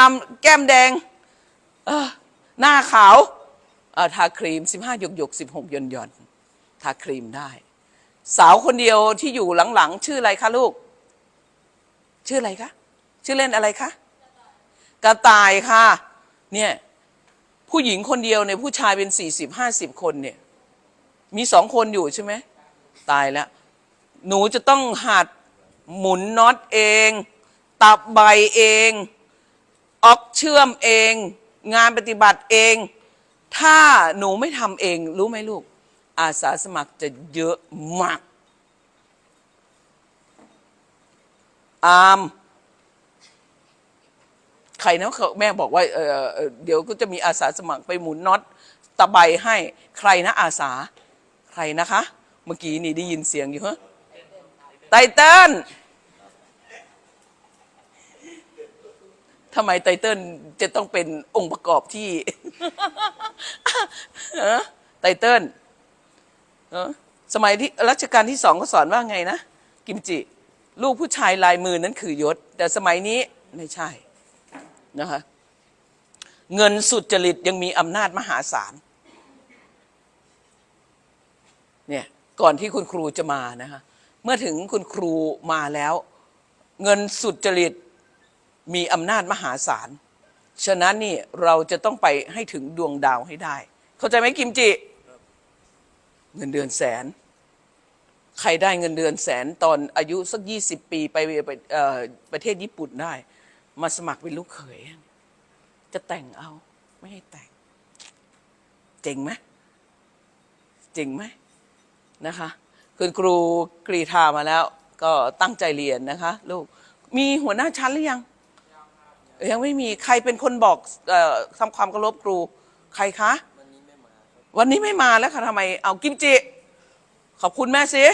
าม แก้มแดง เออหน้าขาวเออทาครีม 15 หยกหยก16หย่อนหย่อนทาครีมได้ สาวคนเดียวที่อยู่หลังๆ ชื่ออะไรคะลูก ชื่ออะไรคะ ชื่อเล่นอะไรคะ กระต่ายค่ะ เนี่ย ผู้หญิงคนเดียวเนี่ยผู้ชายเป็นสี่สิบห้าสิบคนเนี่ย มีสองคนอยู่ใช่ไหม ตายแล้ว หนูจะต้องหัดหมุนน็อตเอง ตับใบเอง ออกเชื่อมเอง งานปฏิบัติเอง ถ้าหนูไม่ทำเอง รู้ไหมลูก อาสาสมัครจะเยอะมาก อามใครนะเขาแม่บอกว่าเออเอ่อเดี๋ยวก็จะมีอาสาสมัครไปหมุนน็อตตะไบให้ใครนะอาสา ใครนะคะ เมื่อกี้นี่ได้ยินเสียงอยู่ฮะไตเติ้ล ทำไมไตเติ้ลจะต้องเป็นองค์ประกอบที่ฮะไตเติ้ลเออสมัยที่รัชกาลที่สองก็สอนว่าไงนะ กิมจิ ลูกผู้ชายลายมือนั้นคือยศ แต่สมัยนี้ไม่ใช่นะคะเงินสุดจริตยังมีอำนาจมหาศาลเนี่ยก่อนที่คุณครูจะมานะคะเมื่อถึงคุณครูมาแล้ว เงินสุดจริต มีอำนาจมหาศาล ฉะนั้นนี่เราจะต้องไปให้ถึงดวงดาวให้ได้ เข้าใจไหมกิมจิ เงินเดือนแสน ใครได้เงินเดือนแสนตอนอายุสักยี่สิบปีไปไปประเทศญี่ปุ่นได้ มาสมัครเป็นลูกเขย จะแต่งเอาไม่ให้แต่ง เจ๋งไหมเจ๋งไหมนะคะคุณครูกรีธามาแล้ว ก็ตั้งใจเรียนนะคะ ลูก มีหัวหน้าชั้นหรือยัง ยังไม่มีใครเป็นคนบอกเออทำความเคารพครู ใครคะ วันนี้ไม่มาแล้วค่ะทำไมเอากิมจิ ขอบคุณแม่สิ